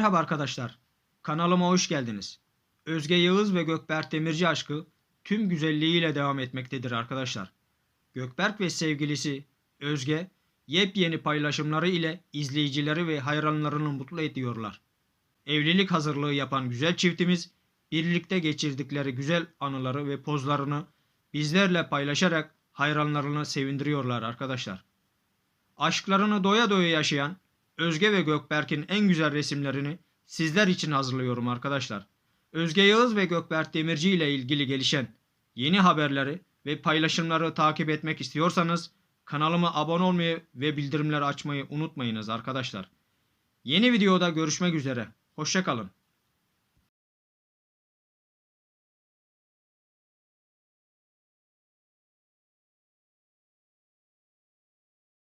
Merhaba arkadaşlar. Kanalıma hoş geldiniz. Özge Yağız ve Gökberk Demirci aşkı tüm güzelliğiyle devam etmektedir arkadaşlar. Gökberk ve sevgilisi Özge yepyeni paylaşımları ile izleyicileri ve hayranlarını mutlu ediyorlar. Evlilik hazırlığı yapan güzel çiftimiz birlikte geçirdikleri güzel anıları ve pozlarını bizlerle paylaşarak hayranlarını sevindiriyorlar arkadaşlar. Aşklarını doya doya yaşayan Özge ve Gökberk'in en güzel resimlerini sizler için hazırlıyorum arkadaşlar. Özge Yağız ve Gökberk Demirci ile ilgili gelişen yeni haberleri ve paylaşımları takip etmek istiyorsanız kanalıma abone olmayı ve bildirimleri açmayı unutmayınız arkadaşlar. Yeni videoda görüşmek üzere. Hoşçakalın.